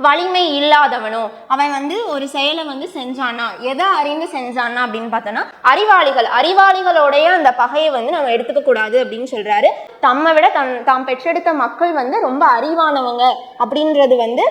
வலிமை இல்லாதவனோ அவன் வந்து ஒரு செயலை வந்து செஞ்சானா எதை அறிந்து செஞ்சானா அப்படின்னு பார்த்தோன்னா அறிவாளிகள் அறிவாளிகளுடைய அந்த பகையை வந்து நம்ம எடுத்துக்க கூடாது அப்படின்னு சொல்றாரு. தம்மை விட தன் தாம் பெற்றெடுத்த மக்கள் வந்து ரொம்ப அறிவானவங்க அப்படின்றது வந்து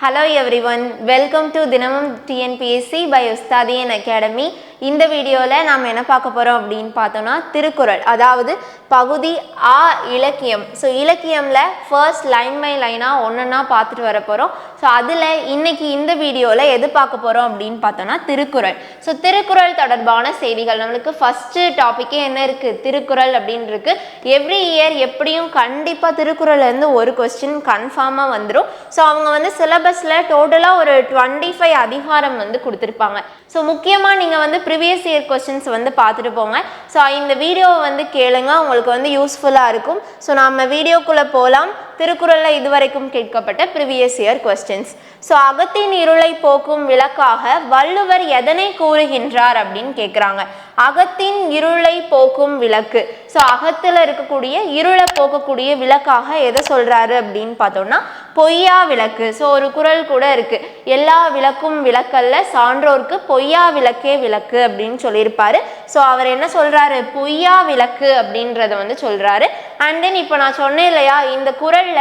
hello every one welcome to தினமும் டிஎன்பிஎஸ்சி பை உஸ்தாதியன் அகாடமி இந்த வீடியோவில் நாம் என்ன பார்க்க போகிறோம் அப்படின்னு பார்த்தோம்னா திருக்குறள். அதாவது பகுதி ஆ இலக்கியம். ஸோ இலக்கியமில் ஃபர்ஸ்ட் லைன் பை லைனாக ஒன்றுன்னா பார்த்துட்டு வர போகிறோம் ஸோ அதில் இன்னைக்கு இந்த வீடியோவில் எது பார்க்க போகிறோம் அப்படின்னு பார்த்தோம்னா திருக்குறள். ஸோ திருக்குறள் தொடர்பான செய்திகள். நம்மளுக்கு ஃபஸ்ட்டு டாப்பிக்கே என்ன இருக்குது திருக்குறள் அப்படின்னு இருக்குது எவ்ரி இயர் எப்படியும் கண்டிப்பாக திருக்குறள்லேருந்து ஒரு கொஸ்டின் கன்ஃபார்மாக வந்துடும் ஸோ அவங்க வந்து சிலபஸில் டோட்டலாக ஒரு டுவெண்ட்டி ஃபைவ் அதிகாரம் வந்து கொடுத்துருப்பாங்க. ஸோ முக்கியமாக நீங்கள் வந்து ப்ரிவியஸ் இயர் கொஸ்டின்ஸ் வந்து பார்த்துட்டு போங்க. ஸோ இந்த வீடியோவை வந்து கேளுங்க. உங்களுக்கு வந்து யூஸ்ஃபுல்லாக இருக்கும். ஸோ நம்ம வீடியோக்குள்ளே போகலாம் திருக்குறளில் இதுவரைக்கும் கேட்கப்பட்ட ப்ரிவியஸ் இயர் கொஸ்டின்ஸ் ஸோ அகத்தின் இருளை போக்கும் விளக்காக வள்ளுவர் எதனை கூறுகின்றார் அப்படின்னு கேட்குறாங்க அகத்தின் இருளை போக்கும் விளக்கு. ஸோ அகத்தில் இருக்கக்கூடிய இருளை போக்கக்கூடிய விளக்காக எதை சொல்கிறாரு அப்படின்னு பார்த்தோம்னா பொய்யா விளக்கு. ஸோ ஒரு குறள் கூட இருக்கு. எல்லா விளக்கும் விளக்கல்ல சான்றோர்க்கு பொய்யா விளக்கே விளக்கு அப்படின்னு சொல்லியிருப்பாரு. ஸோ அவர் என்ன சொல்றாரு? பொய்யா விளக்கு அப்படின்றத வந்து சொல்றாரு. அண்ட் தென் இப்போ நான் சொன்னேன் இல்லையா இந்த குறள்ல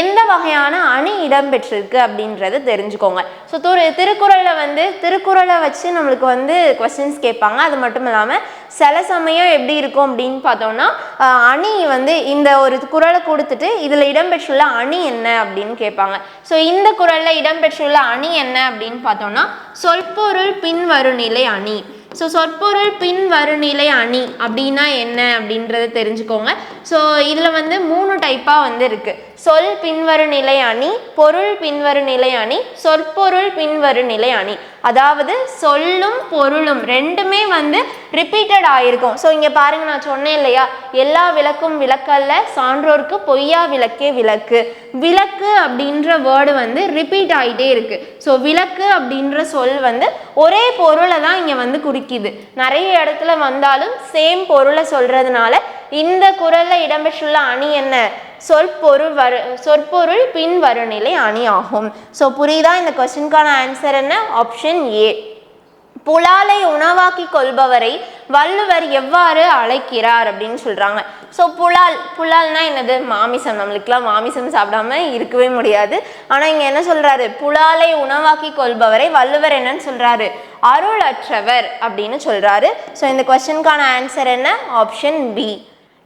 எந்த வகையான அணி இடம்பெற்றிருக்கு அப்படின்றத தெரிஞ்சுக்கோங்க. ஸோ திரு திருக்குறளில் வந்து திருக்குறளை வச்சு நம்மளுக்கு வந்து கொஸ்டின்ஸ் கேட்பாங்க. அது மட்டும் இல்லாமல் சில சமயம் எப்படி இருக்கும் அப்படின்னு பார்த்தோம்னா அணி வந்து இந்த ஒரு குறளை கொடுத்துட்டு இதில் இடம்பெற்றுள்ள அணி என்ன அப்படின்னு கேட்பாங்க. ஸோ இந்த குறளில் இடம்பெற்றுள்ள அணி என்ன அப்படின்னு பார்த்தோம்னா சொற்பொருள் பின்வருநிலை அணி. ஸோ சொற்பொருள் பின் வருநிலை அணி அப்படின்னா என்ன அப்படின்றத தெரிஞ்சுக்கோங்க. ஸோ இதில் வந்து மூணு டைப்பாக வந்து இருக்குது சொல் பின்வரு நிலை அணி பொருள் பின்வரு நிலை அணி சொற்பொருள் பின்வரு நிலை அணி. அதாவது சொல்லும் பொருளும் ரெண்டுமே வந்து ரிப்பீட்டட் ஆயிருக்கும். ஸோ இங்கே பாருங்க நான் சொன்னேன் இல்லையா? எல்லா விளக்கும் விளக்கல்ல சான்றோருக்கு பொய்யா விளக்கே விளக்கு. விளக்கு அப்படின்ற வேர்டு வந்து ரிப்பீட் ஆகிட்டே இருக்கு. ஸோ விளக்கு அப்படின்ற சொல் வந்து ஒரே பொருளை தான் இங்கே வந்து குறிக்குது. நிறைய இடத்துல வந்தாலும் சேம் பொருளை சொல்றதுனால இந்த குரலில் இடம்பெற்றுள்ள அணி என்ன? சொற்பொருள் வரு சொற்பொருள் பின் வருநிலை அணி ஆகும். ஸோ புரியுதா? இந்த கொஸ்டின்கான ஆன்சர் என்ன? ஆப்ஷன் ஏ புலாலை உணவாக்கி கொள்பவரை வள்ளுவர் எவ்வாறு அழைக்கிறார் அப்படின்னு சொல்கிறாங்க ஸோ புலால் புலால்னா என்னது? மாமிசம். நம்மளுக்கெலாம் மாமிசம் சாப்பிடாம இருக்கவே முடியாது. ஆனால் இங்கே என்ன சொல்கிறாரு புலாலை உணவாக்கி கொள்பவரை வள்ளுவர் என்னன்னு சொல்கிறாரு அருளற்றவர் அப்படின்னு சொல்கிறாரு ஸோ இந்த கொஸ்டினுக்கான ஆன்சர் என்ன? ஆப்ஷன் பி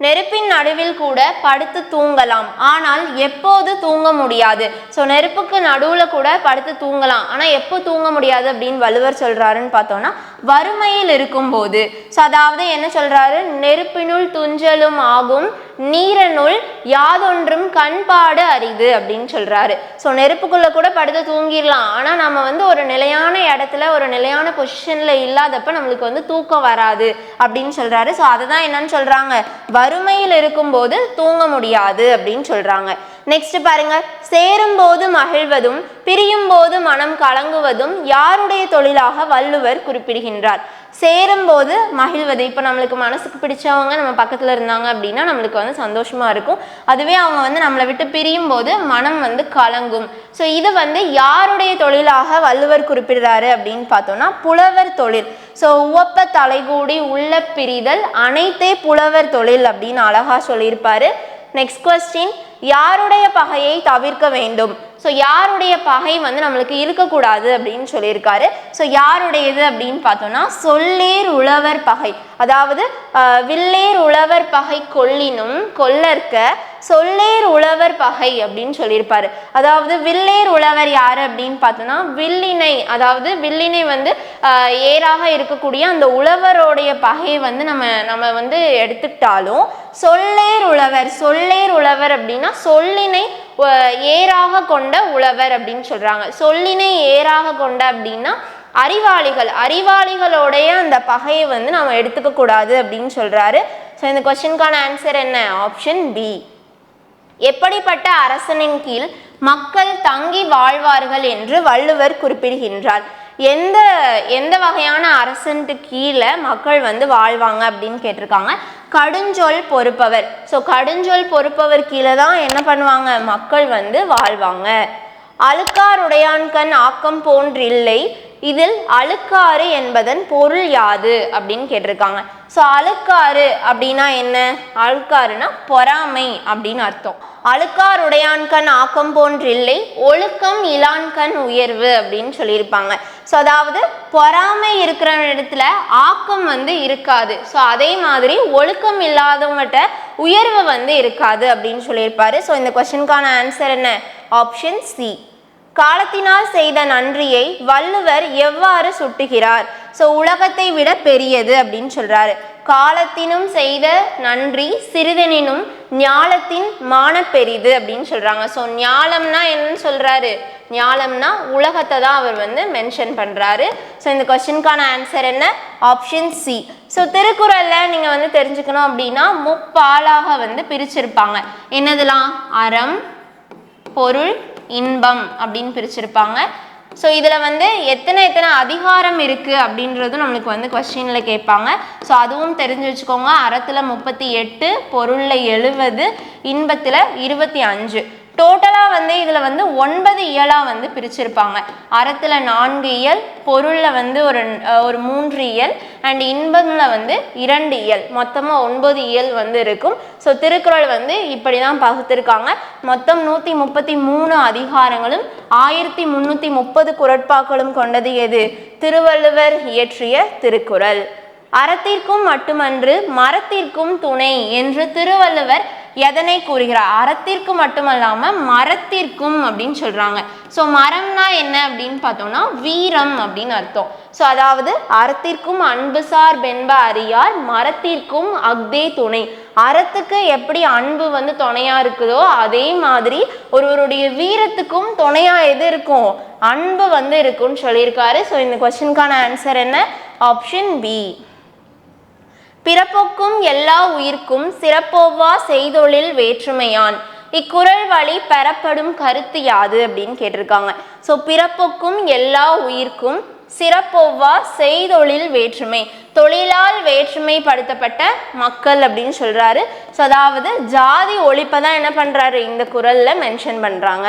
நெருப்பின் நடுவில் கூட படுத்து தூங்கலாம். ஆனால் எப்போது தூங்க முடியாது? ஸோ நெருப்புக்கு நடுவில் கூட படுத்து தூங்கலாம். ஆனால் எப்போ தூங்க முடியாது அப்படின்னு வள்ளுவர் சொல்கிறாருன்னு பார்த்தோன்னா வறுமையில் இருக்கும்போது. ஸோ அதாவது என்ன சொல்கிறாரு நெருப்பினுள் துஞ்சலும் ஆகும் நீரனுள் யாதொன்றும் கண்பாடு அரிது அப்படின்னு சொல்றாரு. ஸோ நெருப்புக்குள்ள கூட படுத்து தூங்கிடலாம். ஆனால் நம்ம வந்து ஒரு நிலையான இடத்துல ஒரு நிலையான பொசிஷன்ல இல்லாதப்ப நம்மளுக்கு வந்து தூக்கம் வராது அப்படின்னு சொல்றாரு. ஸோ அதை தான் என்னன்னு சொல்றாங்க. வறுமையில் இருக்கும்போது தூங்க முடியாது அப்படின்னு சொல்றாங்க. நெக்ஸ்ட் பாருங்க. சேரும்போது மகிழ்வதும் பிரியும் போது மனம் கலங்குவதும் யாருடைய தொழிலாக வள்ளுவர் குறிப்பிடுகின்றார். சேரும்போது மகிழ்வது. இப்போ நம்மளுக்கு மனசுக்கு பிடிச்சவங்க நம்ம பக்கத்தில் இருந்தாங்க அப்படின்னா நம்மளுக்கு வந்து சந்தோஷமா இருக்கும். அதுவே அவங்க வந்து நம்மளை விட்டு பிரியும் போது மனம் வந்து கலங்கும். ஸோ இது வந்து யாருடைய தொழிலாக வள்ளுவர் குறிப்பிடுறாரு அப்படின்னு பார்த்தோம்னா புலவர் தொழில். ஸோ உவப்ப தலைகூடி உள்ள பிரிதல் அனைத்தே புலவர் தொழில் அப்படின்னு அழகா சொல்லியிருப்பாரு. நெக்ஸ்ட் கொஸ்டின் யாருடைய பகையை தவிர்க்க வேண்டும்? ஸோ யாருடைய பகை வந்து நம்மளுக்கு இருக்கக்கூடாது அப்படின்னு சொல்லியிருக்காரு. ஸோ யாருடையது அப்படின்னு பார்த்தோம்னா சொல்லேர் உழவர் பகை. அதாவது வில்லேர் உழவர் பகை கொல்லினும் கொல்லற்க சொல்லேர் உழவர் பகை அப்படின்னு சொல்லியிருப்பாரு. அதாவது வில்லேர் உழவர் யார் அப்படின்னு பார்த்தோம்னா வில்லினை அதாவது வில்லினை வந்து ஏராக இருக்கக்கூடிய அந்த உழவரோடைய பகையை வந்து நம்ம நம்ம வந்து எடுத்துக்கிட்டாலும் சொல்லேர் உழவர் சொல்லேர் உழவர் அப்படின்னா சொல்லினை ஏராக கொண்ட உழவர் அப்படின்னு சொல்கிறாங்க சொல்லினை ஏராக கொண்ட அப்படின்னா அறிவாளிகள். அறிவாளிகளுடைய அந்த பகையை வந்து நம்ம எடுத்துக்கக்கூடாது அப்படின்னு சொல்கிறாரு ஸோ இந்த கொஸ்டினுக்கான ஆன்சர் என்ன? ஆப்ஷன் பி எப்படிப்பட்ட அரசனின் கீழ் மக்கள் தங்கி வாழ்வார்கள் என்று வள்ளுவர் குறிப்பிடுகின்றார். எந்த எந்த வகையான அரசனுக்கு கீழே மக்கள் வந்து வாழ்வாங்க அப்படின்னு கேட்டிருக்காங்க. கடுஞ்சொல் பொறுப்பவர். ஸோ கடுஞ்சொல் பொறுப்பவர் கீழே தான் என்ன பண்ணுவாங்க? மக்கள் வந்து வாழ்வாங்க. அழுக்காருடையான்கண் ஆக்கம் போன்றில்லை. இதில் அழுக்காறு என்பதன் பொருள் யாது அப்படின்னு கேட்டிருக்காங்க. ஸோ அழுக்காறு அப்படின்னா என்ன? அழுக்காறுனா பொறாமை அப்படின்னு அர்த்தம். அழுக்காருடையான்கண் ஆக்கம் போன்றில்லை ஒழுக்கம் இலான்கண் உயர்வு அப்படின்னு சொல்லியிருப்பாங்க. ஸோ அதாவது பொறாமை இருக்கிற இடத்துல ஆக்கம் வந்து இருக்காது. ஸோ அதே மாதிரி ஒழுக்கம் இல்லாதவங்ககிட்ட உயர்வு வந்து இருக்காது அப்படின்னு சொல்லியிருப்பாரு. ஸோ இந்த கொஸ்டினுக்கான ஆன்சர் என்ன? ஆப்ஷன் சி காலத்தினால் செய்த நன்றியை வள்ளுவர் எவ்வாறு சுட்டுகிறார்? ஸோ உலகத்தை விட பெரியது அப்படின்னு சொல்றாரு. காலத்தினும் செய்த நன்றி சிறிதனினும் ஞாலத்தின் மான பெரிது அப்படின்னு சொல்றாங்க. ஸோ ஞாலம்னா என்னன்னு சொல்றாரு? ஞாலம்னா உலகத்தை தான் அவர் வந்து மென்ஷன் பண்றாரு. ஸோ இந்த கொஸ்டினுக்கான ஆன்சர் என்ன? ஆப்ஷன் சி ஸோ திருக்குறளில் நீங்க வந்து தெரிஞ்சுக்கணும் அப்படின்னா முப்பாலாக வந்து பிரிச்சிருப்பாங்க. என்னதெல்லாம் அறம் பொருள் இன்பம் அப்படின்னு பிரிச்சிருப்பாங்க. ஸோ இதில் வந்து எத்தனை எத்தனை அதிகாரம் இருக்குது அப்படின்றதும் நம்மளுக்கு வந்து கொஸ்டினில் கேட்பாங்க. ஸோ அதுவும் தெரிஞ்சு வச்சுக்கோங்க. அறத்தில் முப்பத்தி எட்டு பொருளில் எழுபது இன்பத்தில் இருபத்தி அஞ்சு. டோட்டலாக வந்து இதில் வந்து ஒன்பது இயலாக வந்து பிரிச்சிருப்பாங்க. அறத்தில் நான்கு இயல் பொருளில் வந்து ஒரு ஒரு மூன்று இயல் அண்ட் இன்பமில் வந்து இரண்டு இயல். மொத்தமாக ஒன்பது இயல் வந்து இருக்கும். ஸோ திருக்குறள் வந்து இப்படி தான் பகுத்திருக்காங்க. மொத்தம் நூற்றி முப்பத்தி மூணு அதிகாரங்களும் ஆயிரத்தி முந்நூற்றி முப்பது குரட்பாக்களும் கொண்டது எது? திருவள்ளுவர் இயற்றிய திருக்குறள். அறத்திற்கும் மட்டுமன்று மரத்திற்கும் துணை என்று திருவள்ளுவர் எதனை கூறுகிறார் அறத்திற்கு மட்டுமல்லாமல் மரத்திற்கும் அப்படின்னு சொல்கிறாங்க ஸோ மரம்னா என்ன அப்படின்னு பார்த்தோம்னா வீரம் அப்படின்னு அர்த்தம். ஸோ அதாவது அறத்திற்கும் அன்புசார் பெண்ப அறியார் மரத்திற்கும் அக்தே துணை. அறத்துக்கு எப்படி அன்பு வந்து துணையாக இருக்குதோ அதே மாதிரி ஒருவருடைய வீரத்துக்கும் துணையாக எது இருக்கும்? அன்பு வந்து இருக்கும்னு சொல்லியிருக்காரு. ஸோ இந்த கொஸ்டினுக்கான ஆன்சர் என்ன? ஆப்ஷன் பி பிறப்பொக்கும் எல்லா உயிர்க்கும் சிறப்போவா செய்தொழில் வேற்றுமையான். இக்குறள் வழி பெறப்படும் கருத்து யாது? அப்படின்னு கேட்டிருக்காங்க. ஸோ பிறப்பொக்கும் எல்லா உயிர்க்கும் சிறப்பொவ்வா செய்தொழில் வேற்றுமை தொழிலால் வேற்றுமைப்படுத்தப்பட்ட மக்கள் அப்படின்னு சொல்றாரு. ஸோ அதாவது ஜாதி ஒழிப்பை தான் என்ன பண்றாரு? இந்த குறள்ல மென்ஷன் பண்றாங்க.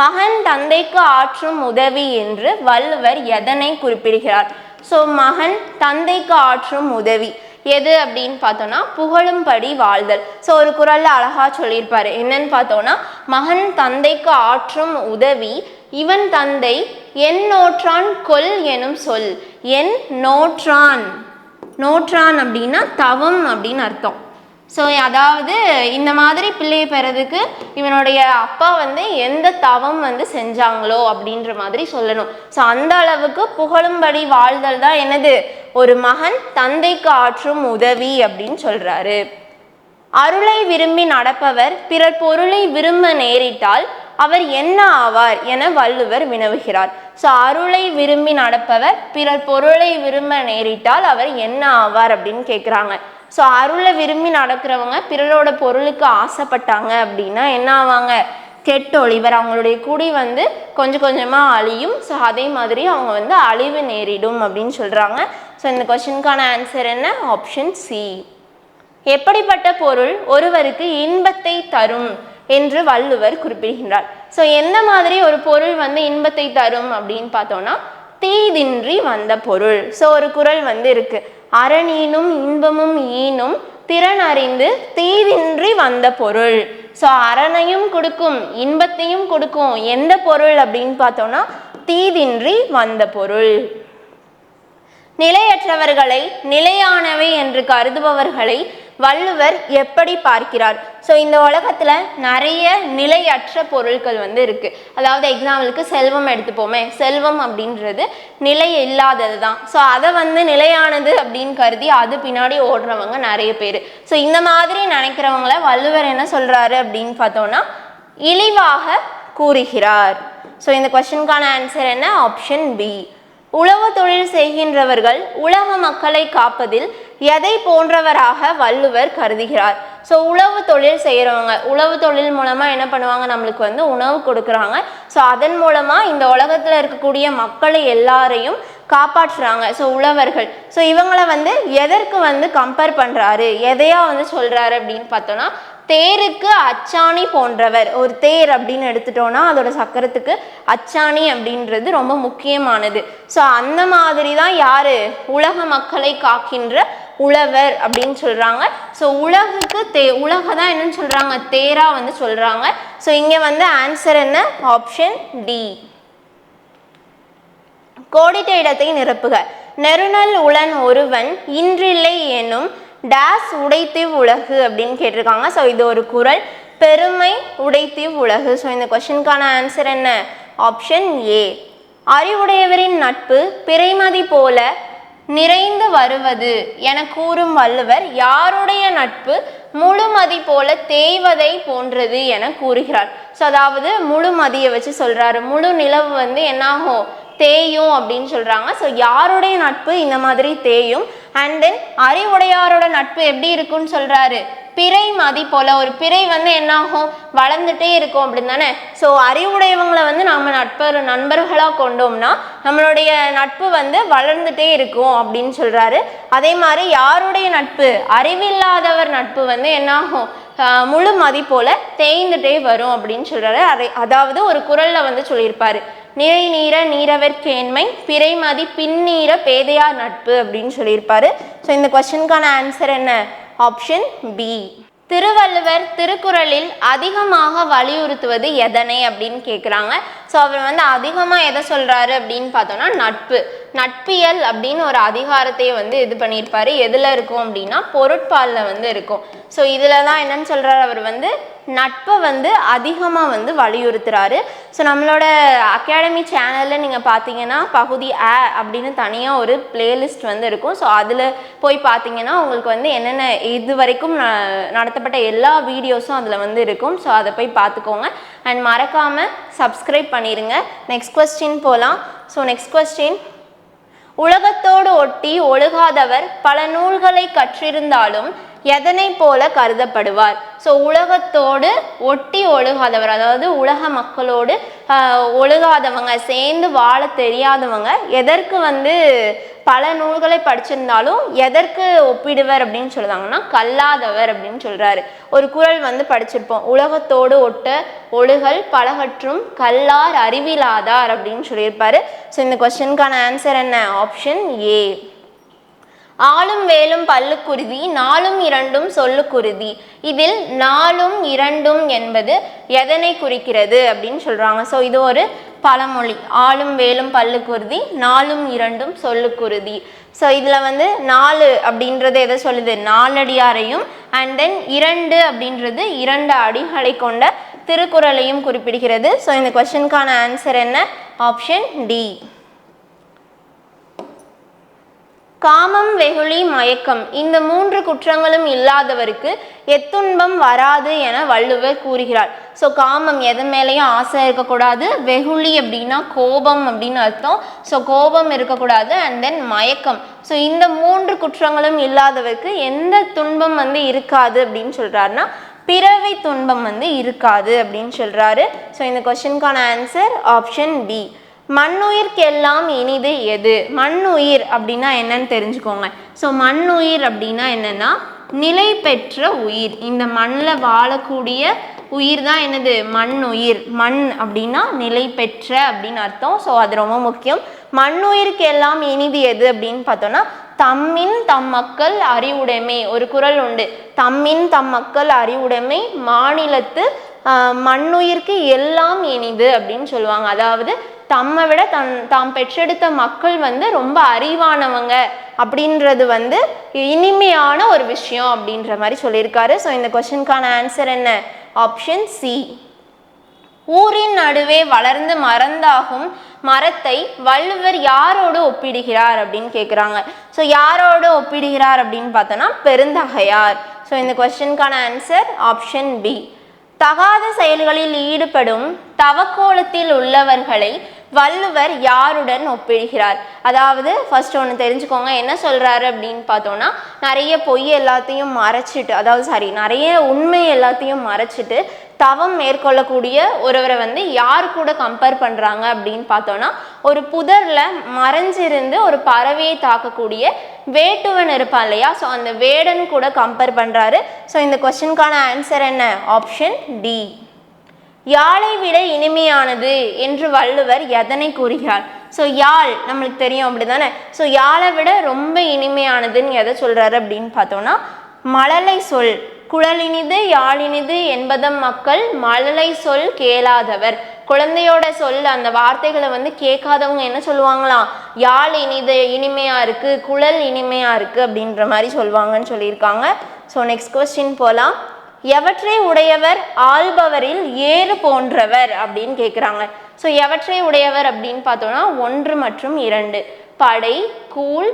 மகன் தந்தைக்கு ஆற்றும் உதவி என்று வள்ளுவர் எதனை குறிப்பிடுகிறார்? ஸோ மகன் தந்தைக்கு ஆற்றும் உதவி. எது அப்படின்னு பார்த்தோம்னா புகழும்படி வாழ்தல். ஸோ ஒரு குரலில் அழகாக சொல்லியிருப்பார். என்னன்னு பார்த்தோம்னா மகன் தந்தைக்கு ஆற்றும் உதவி இவன் தந்தை என் நோற்றான் கொல் எனும் சொல். என் நோற்றான். நோற்றான் அப்படின்னா தவம் அப்படின்னு அர்த்தம். ஸோ அதாவது இந்த மாதிரி பிள்ளையை பெறதுக்கு இவனுடைய அப்பா வந்து எந்த தவம் வந்து செஞ்சாங்களோ அப்படின்ற மாதிரி சொல்லணும். ஸோ அந்த அளவுக்கு புகழும்படி வாழ்தல் தான் என்னது? ஒரு மகன் தந்தைக்கு ஆற்றும் உதவி அப்படின்னு சொல்றாரு. அருளை விரும்பி நடப்பவர் பிறர் பொருளை விரும்ப நேரிட்டால் அவர் என்ன ஆவார் என வள்ளுவர் வினவுகிறார். ஸோ அருளை விரும்பி நடப்பவர் பிறர் பொருளை விரும்ப நேரிட்டால் அவர் என்ன ஆவார் அப்படின்னு கேட்குறாங்க ஸோ அருளை விரும்பி நடக்கிறவங்க பிறரோட பொருளுக்கு ஆசைப்பட்டாங்க அப்படின்னா என்ன ஆவாங்க? கெட்டொழிவர் அவங்களுடைய குடி வந்து கொஞ்சம் கொஞ்சமாக அழியும். ஸோ அதே மாதிரி அவங்க வந்து அழிவு நேரிடும் அப்படின்னு சொல்கிறாங்க ஸோ இந்த கொஸ்டினுக்கான ஆன்சர் என்ன? ஆப்ஷன் சி எப்படிப்பட்ட பொருள் ஒருவருக்கு இன்பத்தை தரும் என்று வள்ளுவர் குறிப்பிடுகின்றார். ஸோ எந்த மாதிரி ஒரு பொருள் வந்து இன்பத்தை தரும் அப்படின்னு பார்த்தோன்னா தீதின்றி வந்த பொருள். ஸோ ஒரு குறள் வந்து இருக்கு அரணீனும் இன்பமும் ஈனும் திறன் அறிந்து தீதின்றி வந்த பொருள். ஸோ அரணையும் கொடுக்கும் இன்பத்தையும் கொடுக்கும் எந்த பொருள் அப்படின்னு பார்த்தோம்னா தீதின்றி வந்த பொருள். நிலையற்றவர்களை நிலையானவை என்று கருதுபவர்களை வள்ளுவர் எப்படி பார்க்கிறார்? ஸோ இந்த உலகத்தில் நிறைய நிலையற்ற பொருட்கள் வந்து இருக்குது அதாவது எக்ஸாம்பிளுக்கு செல்வம் எடுத்துப்போமே. செல்வம் அப்படின்றது நிலை இல்லாதது தான். ஸோ அதை வந்து நிலையானது அப்படின்னு கருதி அது பின்னாடி ஓடுறவங்க நிறைய பேர். ஸோ இந்த மாதிரி நினைக்கிறவங்கள வள்ளுவர் என்ன சொல்கிறாரு அப்படின்னு பார்த்தோன்னா இழிவாக கூறுகிறார். ஸோ இந்த கொஷனுக்கான ஆன்சர் என்ன? ஆப்ஷன் பி உழவு தொழில் செய்கின்றவர்கள் உலக மக்களை காப்பதில் எதை போன்றவராக வள்ளுவர் கருதுகிறார்? ஸோ உழவு தொழில் செய்கிறவங்க உழவு தொழில் மூலமாக என்ன பண்ணுவாங்க? நம்மளுக்கு வந்து உணவு கொடுக்குறாங்க. ஸோ அதன் மூலமாக இந்த உலகத்தில் இருக்கக்கூடிய மக்களை எல்லாரையும் காப்பாற்றுறாங்க. ஸோ உழவர்கள். ஸோ இவங்களை வந்து எதற்கு வந்து கம்பேர் பண்ணுறாரு எதையா வந்து சொல்கிறாரு அப்படின்னு பார்த்தோன்னா தேருக்கு அச்சாணி போன்றவர். ஒரு தேர் அப்படின்னு எடுத்துட்டோம்னா அதோட சக்கரத்துக்கு அச்சாணி அப்படின்றது ரொம்ப முக்கியமானது. ஸோ அந்த மாதிரி தான் யாரு? உலக மக்களை காக்கின்ற உழவர் அப்படின்னு சொல்றாங்க. ஸோ உலகுக்கு தே உலக தான் என்னன்னு சொல்றாங்க? தேரா வந்து சொல்றாங்க. ஸோ இங்க வந்து ஆன்சர் என்ன? ஆப்ஷன் டி கோடிட்ட இடத்தை நிரப்புக. நெருநல் உளன் ஒருவன் இன்றில்லை எனும் டேஸ் உடைத்திவ் உலகு அப்படின்னு கேட்டிருக்காங்க. ஸோ இது ஒரு குரல். பெருமை உடைத்திவ் உலகு. ஸோ இந்த கொஷனுக்கான ஆன்சர் என்ன? ஆப்ஷன் ஏ அறிவுடையவரின் நட்பு பிறைமதி போல நிறைந்து வருவது என கூறும் வள்ளுவர் யாருடைய நட்பு முழுமதி போல தேய்வதை போன்றது என கூறுகிறார். ஸோ அதாவது முழுமதியை வச்சு சொல்கிறாரு முழு நிலவு வந்து என்னாகும்? தேயும் அப்படின்னு சொல்கிறாங்க ஸோ யாருடைய நட்பு இந்த மாதிரி தேயும்? அண்ட் தென் அறிவுடையாரோட நட்பு எப்படி இருக்குன்னு சொல்கிறாரு பிறை மதி போல ஒரு பிறை வந்து என்னாகும்? வளர்ந்துட்டே இருக்கும் அப்படின்னு தானே? ஸோ அறிவுடையவங்களை வந்து நாம் நட்பர் நண்பர்களாக கொண்டோம்னா நம்மளுடைய நட்பு வந்து வளர்ந்துட்டே இருக்கும் அப்படின்னு சொல்கிறாரு அதே மாதிரி யாருடைய நட்பு? அறிவில்லாதவர் நட்பு வந்து என்னாகும்? முழு மதி போல தேய்ந்துட்டே வரும் அப்படின்னு சொல்கிறாரு அதை அதாவது ஒரு குரலில் வந்து சொல்லியிருப்பாரு. நிறை நீர நீரவர்க்கேண்மை பிறைமதி பின்னீர பேதையார் நட்பு அப்படின்னு சொல்லியிருப்பாரு. ஸோ இந்த கொஸ்டினுக்கான ஆன்சர் என்ன? ஆப்ஷன் பி திருவள்ளுவர் திருக்குறளில் அதிகமாக வலியுறுத்துவது எதனை அப்படின்னு கேட்குறாங்க ஸோ அவர் வந்து அதிகமாக எதை சொல்கிறாரு அப்படின்னு பார்த்தோன்னா நட்பு. நட்பியல் அப்படின்னு ஒரு அதிகாரத்தையே வந்து இது பண்ணியிருப்பார். எதில் இருக்கும் அப்படின்னா பொருட்பாலில் வந்து இருக்கும். ஸோ இதில் தான் என்னன்னு சொல்கிறார் அவர் வந்து நட்பை வந்து அதிகமாக வந்து வலியுறுத்துறாரு. ஸோ நம்மளோட அகாடமி சேனலில் நீங்கள் பார்த்தீங்கன்னா பகுதி ஆ அப்படின்னு தனியாக ஒரு பிளேலிஸ்ட் வந்து இருக்கும். ஸோ அதில் போய் பார்த்தீங்கன்னா உங்களுக்கு வந்து என்னென்ன இது வரைக்கும் ந- நடத்தப்பட்ட எல்லா வீடியோஸும் அதில் வந்து இருக்கும். ஸோ அதை போய் பார்த்துக்கோங்க. அண்ட் மறக்காமல் சப்ஸ்கிரைப் பண்ணிடுங்க நெக்ஸ்ட் கொஸ்டின் போகலாம் ஸோ நெக்ஸ்ட் கொஸ்டின் உலகத்தோடு ஒட்டி ஒழுகாதவர் பல நூல்களை கற்றிருந்தாலும் எதனை போல கருதப்படுவார்? ஸோ உலகத்தோடு ஒட்டி ஒழுகாதவர் அதாவது உலக மக்களோடு ஒழுகாதவங்க சேர்ந்து வாழ தெரியாதவங்க எதற்கு வந்து பல நூல்களை படிச்சிருந்தாலும் எதற்கு ஒப்பிடுவர் அப்படின்னு சொல்லுவாங்கன்னா கல்லாதவர் அப்படின்னு சொல்றாரு. ஒரு குறள் வந்து படிச்சிருப்போம். உலகத்தோடு ஒட்ட ஒழுகல் பலகற்றும் கல்லார் அறிவிலாதார் அப்படின்னு சொல்லியிருப்பாரு. ஸோ இந்த கொஸ்டினுக்கான ஆன்சர் என்ன? ஆப்ஷன் ஏ ஆளும் வேலும் பல்லுக்குருதி நாலும் இரண்டும் சொல்லுக்குருதி. இதில் நாலும் இரண்டும் என்பது எதனை குறிக்கிறது அப்படின்னு சொல்கிறாங்க ஸோ இது ஒரு பழமொழி. ஆளும் வேலும் பல்லுக்குருதி நாலும் இரண்டும் சொல்லுக்குருதி. ஸோ இதில் வந்து நாலு அப்படின்றது எதை சொல்லுது? நாலடியாரையும் அண்ட் தென் இரண்டு அப்படின்றது இரண்டு அடிகளை கொண்ட திருக்குறளையும் குறிப்பிடுகிறது. ஸோ இந்த கொஸ்டினுக்கான ஆன்சர் என்ன? ஆப்ஷன் டி காமம் வெகுளி மயக்கம். இந்த மூன்று குற்றங்களும் இல்லாதவருக்கு எத்துன்பம் வராது என வள்ளுவர் கூறுகிறார். ஸோ காமம் எது மேலேயும் ஆசை இருக்கக்கூடாது. வெகுளி அப்படின்னா கோபம் அப்படின்னு அர்த்தம். ஸோ கோபம் இருக்கக்கூடாது அண்ட் தென் மயக்கம். ஸோ இந்த மூன்று குற்றங்களும் இல்லாதவருக்கு எந்த துன்பம் வந்து இருக்காது அப்படின்னு சொல்கிறாருன்னா பிறவி துன்பம் வந்து இருக்காது அப்படின்னு சொல்கிறாரு ஸோ இந்த கொஸ்டினுக்கான ஆன்சர் ஆப்ஷன் பி மண்ணுயிர்க்கெல்லாம் இனிது எது? மண்ணுயிர் அப்படின்னா என்னன்னு தெரிஞ்சுக்கோங்க. ஸோ மண்ணுயிர் அப்படின்னா என்னன்னா நிலை பெற்ற உயிர். இந்த மண்ணில் வாழக்கூடிய உயிர் தான் என்னது? மண்ணுயிர். மண் அப்படின்னா நிலை பெற்ற அப்படின்னு அர்த்தம். ஸோ அது ரொம்ப முக்கியம். மண்ணுயிருக்கு எல்லாம் இனிது எது அப்படின்னு பார்த்தோன்னா தம்மின் தம் மக்கள் அறிவுடைமை. ஒரு குறள் உண்டு. தம்மின் தம் மக்கள் அறிவுடைமை. மாநிலத்து மண்ணுயிர்க்கு எல்லாம் இனிது அப்படின்னு சொல்லுவாங்க. அதாவது தம்மை விட தன் தாம் பெற்றெடுத்த மக்கள் வந்து ரொம்ப அறிவானவங்க அப்படின்றது வந்து இனிமையான ஒரு விஷயம் அப்படின்ற மாதிரி சொல்லியிருக்காரு. ஸோ இந்த கொஷனுக்கான ஆன்சர் என்ன? ஆப்ஷன் சி ஊரின் நடுவே வளர்ந்து மறந்தாகும் மரத்தை வள்ளுவர் யாரோடு ஒப்பிடுகிறார் அப்படின்னு கேட்குறாங்க ஸோ யாரோடு ஒப்பிடுகிறார் அப்படின்னு பார்த்தோன்னா பெருந்தகையார். ஸோ இந்த கொஸ்டினுக்கான ஆன்சர் ஆப்ஷன் பி தகாத செயல்களில் ஈடுபடும் தவக்கோலத்தில் உள்ளவர்களை வள்ளுவர் யாருடன் ஒப்பிடுகிறார்? அதாவது ஃபர்ஸ்ட் ஒன்று தெரிஞ்சுக்கோங்க. என்ன சொல்கிறாரு அப்படின்னு பார்த்தோன்னா நிறைய பொய் எல்லாத்தையும் மறைச்சிட்டு அதாவது சாரி நிறைய உண்மை எல்லாத்தையும் மறைச்சிட்டு தவம் மேற்கொள்ளக்கூடிய ஒருவரை வந்து யார் கூட கம்பேர் பண்ணுறாங்க அப்படின்னு பார்த்தோன்னா ஒரு புதரில் மறைஞ்சிருந்து ஒரு பறவையை தாக்கக்கூடிய வேட்டுவன் இருப்பான் இல்லையா? ஸோ அந்த வேடன் கூட கம்பேர் பண்ணுறாரு ஸோ இந்த கொஸ்டினுக்கான ஆன்சர் என்ன? ஆப்ஷன் டி யாழை விட இனிமையானது என்று வள்ளுவர் எதனை கூறுகிறார்? ஸோ யாழ் நம்மளுக்கு தெரியும் அப்படிதானே ஸோ யாழை விட ரொம்ப இனிமையானதுன்னு எதை சொல்கிறாரு அப்படின்னு பார்த்தோன்னா மழலை சொல். குழலினிது யாழினிது என்பதம் மக்கள் மழலை சொல் கேளாதவர். குழந்தையோட சொல் அந்த வார்த்தைகளை வந்து கேட்காதவங்க என்ன சொல்லுவாங்களாம் யாழ் இனிது இனிமையா இருக்கு குழல் இனிமையா இருக்கு அப்படின்ற மாதிரி சொல்லுவாங்கன்னு சொல்லியிருக்காங்க. ஸோ நெக்ஸ்ட் கொஸ்டின் போலாம். எவற்றை உடையவர் ஆள்பவரில் ஏறு போன்றவர் அப்படின்னு கேட்குறாங்க ஸோ எவற்றை உடையவர் அப்படின்னு பார்த்தோம்னா ஒன்று மற்றும் இரண்டு. படை கூழ்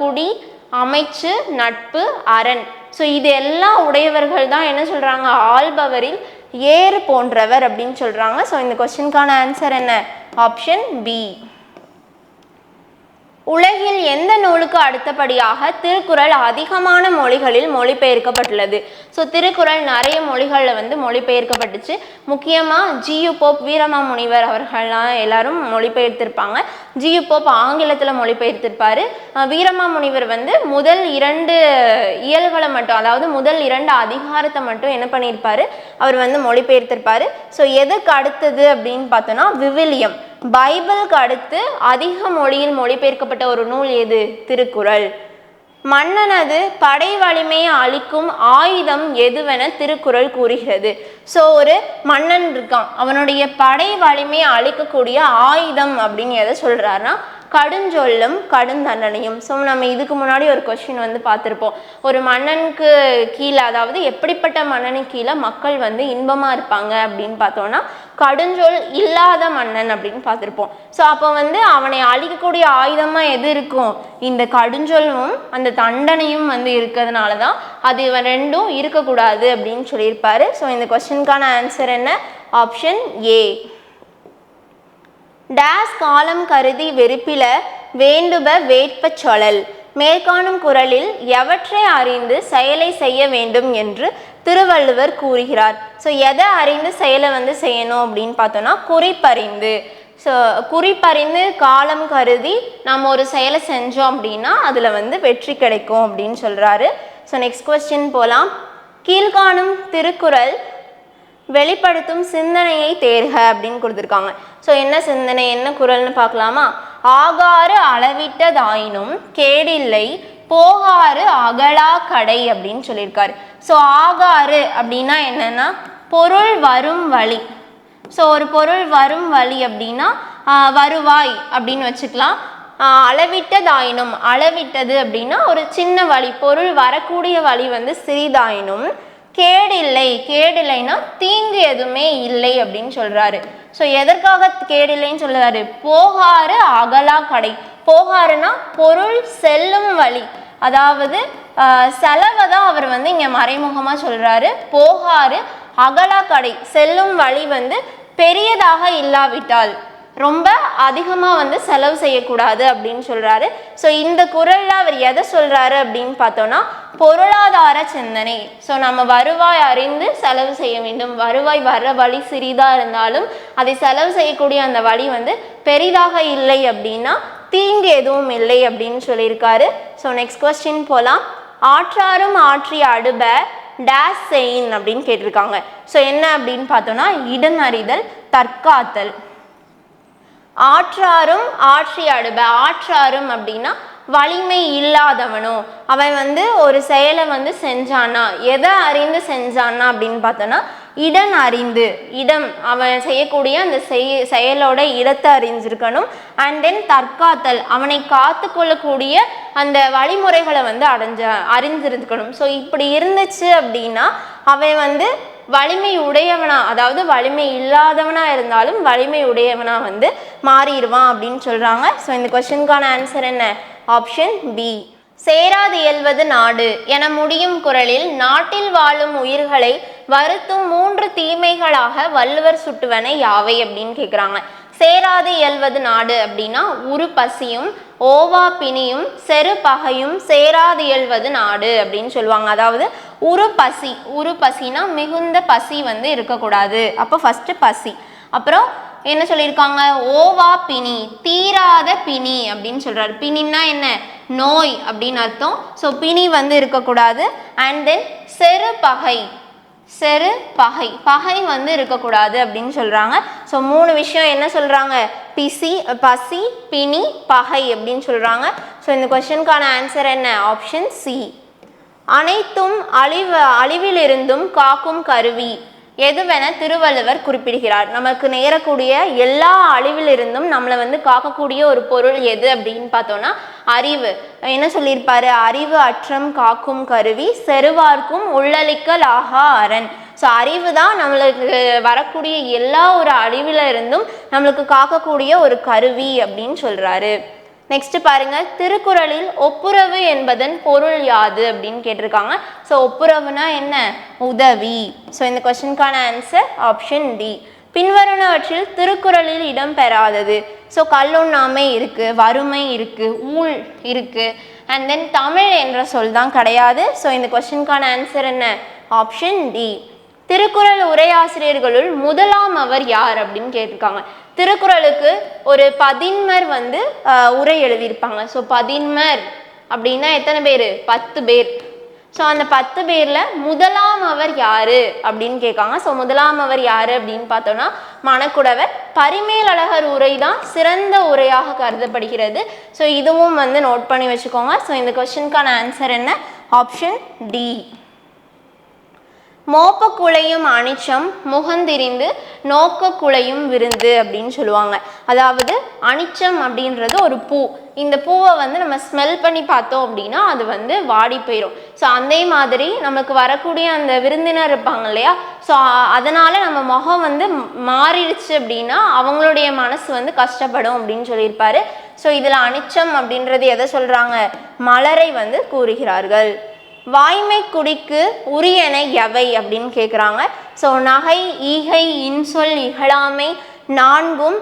குடி அமைச்சு நட்பு அரண். ஸோ இது எல்லாம் உடையவர்கள் தான் என்ன சொல்கிறாங்க ஆள்பவரில் ஏறு போன்றவர் அப்படின்னு சொல்கிறாங்க ஸோ இந்த கொஸ்டினுக்கான ஆன்சர் என்ன? ஆப்ஷன் பி உலகில் எந்த நூலுக்கு அடுத்தபடியாக திருக்குறள் அதிகமான மொழிகளில் மொழிபெயர்க்கப்பட்டுள்ளது? ஸோ திருக்குறள் நிறைய மொழிகளில் வந்து மொழிபெயர்க்கப்பட்டுச்சு. முக்கியமாக ஜியு போப் வீரமா முனிவர் அவர்கள்லாம் எல்லாரும் மொழிபெயர்த்திருப்பாங்க. ஜியு போப் ஆங்கிலத்தில் மொழிபெயர்த்திருப்பார். வீரமா முனிவர் வந்து முதல் இரண்டு இயல்களை மட்டும் அதாவது முதல் இரண்டு அதிகாரத்தை மட்டும் என்ன பண்ணியிருப்பார்? அவர் வந்து மொழிபெயர்த்திருப்பார். ஸோ எதுக்கு அடுத்தது அப்படின்னு பார்த்தோன்னா விவிலியம். பைபிளுக்கு அடுத்து அதிக மொழியில் மொழிபெயர்க்கப்பட்ட ஒரு நூல் எது? திருக்குறள். மன்னனது படை வலிமையை அளிக்கும் ஆயுதம் எதுவென திருக்குறள் கூறுகிறது. ஸோ ஒரு மன்னன் இருக்கான். அவனுடைய படை வலிமையை அளிக்கக்கூடிய ஆயுதம் அப்படின்னு எதை சொல்கிறாருன்னா கடுஞ்சொல்லும் கடுந்தண்டனையும் ஸோ நம்ம இதுக்கு முன்னாடி ஒரு கொஷின் வந்து பார்த்துருப்போம். ஒரு மன்னனுக்கு கீழே அதாவது எப்படிப்பட்ட மன்னனுக்கு கீழே மக்கள் வந்து இன்பமாக இருப்பாங்க அப்படின்னு பார்த்தோன்னா கடுஞ்சொல் இல்லாத மன்னன் அப்படின்னு பார்த்துருப்போம். ஸோ அப்போ வந்து அவனை அழிக்கக்கூடிய ஆயுதமாக எது இருக்கும்? இந்த கடுஞ்சொல்லும் அந்த தண்டனையும் வந்து இருக்கிறதுனால தான் அது இவன் ரெண்டும் இருக்கக்கூடாது அப்படின்னு சொல்லியிருப்பாரு. ஸோ இந்த கொஸ்டினுக்கான ஆன்சர் என்ன? ஆப்ஷன் ஏ டேஸ் காலம் கருதி வெறுப்பில வேண்டுப வேட்ப சொலல். மேற்காணும் குரலில் எவற்றை அறிந்து செயலை செய்ய வேண்டும் என்று திருவள்ளுவர் கூறுகிறார். ஸோ எதை அறிந்து செயலை வந்து செய்யணும் அப்படின்னு பார்த்தோம்னா குறிப்பறிந்து. ஸோ குறிப்பறிந்து காலம் கருதி நம்ம ஒரு செயலை செஞ்சோம் அப்படின்னா அதில் வந்து வெற்றி கிடைக்கும் அப்படின்னு சொல்கிறாரு ஸோ நெக்ஸ்ட் கொஸ்டின் போகலாம் கீழ்காணும் திருக்குறள் வெளிப்படுத்தும் சிந்தனையை தேர்க அப்படின்னு கொடுத்துருக்காங்க. ஸோ என்ன சிந்தனை என்ன குரல்னு பார்க்கலாமா? ஆகாறு அளவிட்டதாயினும் கேடில்லை போகாறு அகலா கடை அப்படின்னு சொல்லியிருக்காரு. ஸோ ஆகாறு அப்படின்னா என்னன்னா பொருள் வரும் வழி. ஸோ ஒரு பொருள் வரும் வழி அப்படின்னா வருவாய் அப்படின்னு வச்சுக்கலாம். அளவிட்டதாயினும் அளவிட்டது அப்படின்னா ஒரு சின்ன வழி பொருள் வரக்கூடிய வழி வந்து சிறிதாயினும் கேடில்லை. கேடில்லைன்னா தீங்கு எதுவுமே இல்லை அப்படின்னு சொல்றாரு. ஸோ எதற்காக கேடில்லைன்னு சொல்றாரு? போகாறு அகலா கடை. போகாருன்னா பொருள் செல்லும் வழி. அதாவது செலவை தான் அவர் வந்து இங்கே மறைமுகமாக சொல்கிறாரு போகாறு அகலா கடை. செல்லும் வழி வந்து பெரியதாக இல்லாவிட்டால். ரொம்ப அதிகமாக வந்து செலவு செய்யக்கூடாது அப்படின்னு சொல்கிறாரு ஸோ இந்த குரலில் அவர் எதை சொல்கிறாரு அப்படின்னு பார்த்தோன்னா பொருளாதார சிந்தனை. ஸோ நம்ம வருவாய் அறிந்து செலவு செய்ய வேண்டும். வருவாய் வர வழி சிறிதாக இருந்தாலும் அதை செலவு செய்யக்கூடிய அந்த வழி வந்து பெரிதாக இல்லை அப்படின்னா தீங்கு எதுவும் இல்லை அப்படின்னு சொல்லியிருக்காரு. ஸோ நெக்ஸ்ட் கொஸ்டின் போகலாம் ஆற்றாரும் ஆற்றிய அடுப டேஸ் செயின் அப்படின்னு கேட்டிருக்காங்க. ஸோ என்ன அப்படின்னு பார்த்தோன்னா இடம் அறிதல் தற்காத்தல். ஆற்றாரும் ஆற்றி அடுப. ஆற்றாரும் அப்படின்னா வலிமை இல்லாதவனோ. அவன் வந்து ஒரு செயலை வந்து செஞ்சானா எதை அறிந்து செஞ்சானா அப்படின்னு பார்த்தோன்னா இடம் அறிந்து இடம் அவன் செய்யக்கூடிய அந்த செய் செயலோட இடத்தை அறிஞ்சிருக்கணும். அண்ட் தென் தற்காத்தல் அவனை காத்து கொள்ளக்கூடிய அந்த வழிமுறைகளை வந்து அடைஞ்ச அறிஞ்சிருக்கணும் ஸோ இப்படி இருந்துச்சு அப்படின்னா அவன் வந்து வலிமை உடையவனா அதாவது வலிமை இல்லாதவனா இருந்தாலும் வலிமை உடையவனா வந்து மாறிடுவான் அப்படின்னு சொல்றாங்க. ஸோ இந்த கொஸ்டினுக்கான ஆன்சர் என்ன? ஆப்ஷன் பி சேராது இயல்வது நாடு என முடியும் குரலில் நாட்டில் வாழும் உயிர்களை வருத்தும் மூன்று தீமைகளாக வள்ளுவர் சுட்டுவன யாவை அப்படின்னு கேட்குறாங்க சேராது இயல்வது நாடு அப்படின்னா உரு பசியும் ஓவா பிணியும் செரு பகையும் சேராது இயல்வது நாடு அப்படின்னு சொல்லுவாங்க. அதாவது உரு பசி உரு பசினா மிகுந்த பசி வந்து இருக்கக்கூடாது. அப்போ ஃபர்ஸ்ட் பசி. அப்புறம் என்ன சொல்லியிருக்காங்க? ஓவா பிணி தீராத பிணி அப்படின்னு சொல்றாரு. பிணின்னா என்ன? நோய் அப்படின்னு அர்த்தம். ஸோ பிணி வந்து இருக்கக்கூடாது. அண்ட் தென் செரு பகை செரு பகை. பகை வந்து இருக்கக்கூடாது அப்படின்னு சொல்கிறாங்க ஸோ மூணு விஷயம் என்ன சொல்கிறாங்க பிசி பசி பிணி பகை அப்படின்னு சொல்கிறாங்க ஸோ இந்த கொஷனுக்கான ஆன்சர் என்ன? ஆப்ஷன் சி அனைத்தும் அழிவு அழிவிலிருந்தும் காக்கும் கருவி. எதுவென திருவள்ளுவர் குறிப்பிடுகிறார். நமக்கு நேரக்கூடிய எல்லா அழிவிலிருந்தும் நம்மளை வந்து காக்கக்கூடிய ஒரு பொருள் எது அப்படின்னு பார்த்தோம்னா அறிவு. என்ன சொல்லியிருப்பாரு? அறிவு அற்றம் காக்கும் கருவி செருவார்க்கும் உள்ளளிக்கல் ஆகா அரண். ஸோ அறிவு தான் நம்மளுக்கு வரக்கூடிய எல்லா ஒரு அழிவில இருந்தும் நம்மளுக்கு காக்கக்கூடிய ஒரு கருவி அப்படின்னு சொல்றாரு. நெக்ஸ்ட் பாருங்க திருக்குறளில் ஒப்புரவு என்பதன் பொருள் யாது அப்படின்னு கேட்டிருக்காங்க. ஸோ ஒப்புரவுனா என்ன? உதவி. ஸோ இந்த கொஸ்டினுக்கான ஆன்சர் ஆப்ஷன் டி பின்வருனவற்றில் திருக்குறளில் இடம் பெறாதது. ஸோ கல்லுண்ணாமை இருக்கு வறுமை இருக்கு ஊழ் இருக்கு அண்ட் தென் தமிழ் என்ற சொல் தான் கிடையாது. ஸோ இந்த கொஸ்டினுக்கான ஆன்சர் என்ன? ஆப்ஷன் டி திருக்குறள் உரையாசிரியர்களுள் முதலாம் அவர் யார் அப்படின்னு கேட்டிருக்காங்க. திருக்குறளுக்கு ஒரு பதின்மர் வந்து உரை எழுதியிருப்பாங்க. ஸோ பதின்மர் அப்படின்னா எத்தனை பேர்? பத்து பேர். ஸோ அந்த பத்து பேரில் முதலாம் அவர் யாரு அப்படின்னு கேட்காங்க. ஸோ முதலாம் அவர் யாரு அப்படின்னு பார்த்தோம்னா மணக்குடவர். பரிமேலழகர் உரை தான் சிறந்த உரையாக கருதப்படுகிறது. ஸோ இதுவும் வந்து நோட் பண்ணி வச்சுக்கோங்க. ஸோ இந்த கொஸ்டினுக்கான ஆன்சர் என்ன? ஆப்ஷன் டி மோப்ப குலையும் அனிச்சம் முகந்திரிந்து நோக்க குலையும் விருந்து அப்படின்னு சொல்லுவாங்க. அதாவது அனிச்சம் அப்படின்றது ஒரு பூ. இந்த பூவை வந்து நம்ம ஸ்மெல் பண்ணி பார்த்தோம் அப்படின்னா அது வந்து வாடி போயிடும் ஸோ அதே மாதிரி நமக்கு வரக்கூடிய அந்த விருந்தினர் இருப்பாங்க இல்லையா? ஸோ அதனால நம்ம முகம் வந்து மாறிடுச்சு அப்படின்னா அவங்களுடைய மனசு வந்து கஷ்டப்படும் அப்படின்னு சொல்லியிருப்பாரு. ஸோ இதில் அனிச்சம் அப்படின்றது எதை சொல்கிறாங்க மலரை வந்து கூறுகிறார்கள். வாய்மை குடிக்கு உரியன எவை அப்படின்னு கேட்குறாங்க ஸோ நகை ஈகை இன்சொல் இகழாமை நான்கும்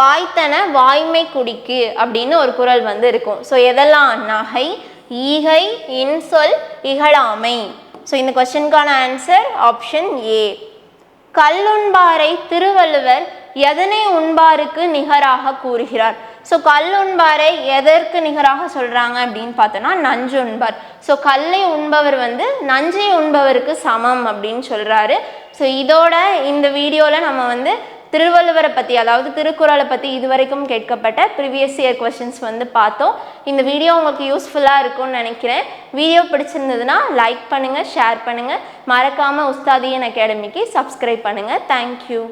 வாய்த்தன வாய்மை குடிக்கு அப்படின்னு ஒரு குறள் வந்து இருக்கும். ஸோ எதெல்லாம்? நகை ஈகை இன்சொல் இகழாமை. ஸோ இந்த கொஸ்டினுக்கான ஆன்சர் ஆப்ஷன் ஏ கல்லுண்பாரை திருவள்ளுவர் எதனை உண்பாருக்கு நிகராக கூறுகிறார்? ஸோ கல் உண்பாரை எதற்கு நிகராக சொல்கிறாங்க அப்படின்னு பார்த்தோன்னா நஞ்சு உண்பார். ஸோ கல்லை உண்பவர் வந்து நஞ்சை உண்பவருக்கு சமம் அப்படின்னு சொல்கிறாரு ஸோ இதோட இந்த வீடியோவில் நம்ம வந்து திருவள்ளுவரை பற்றி அதாவது திருக்குறளை பற்றி இதுவரைக்கும் கேட்கப்பட்ட ப்ரிவியஸ் இயர் கொஷின்ஸ் வந்து பார்த்தோம். இந்த வீடியோ உங்களுக்கு யூஸ்ஃபுல்லாக இருக்கும்னு நினைக்கிறேன். வீடியோ பிடிச்சிருந்ததுன்னா லைக் பண்ணுங்கள் ஷேர் பண்ணுங்கள் மறக்காமல் உஸ்தாதியன் அகாடமிக்கு சப்ஸ்கிரைப் பண்ணுங்கள் தேங்க்யூ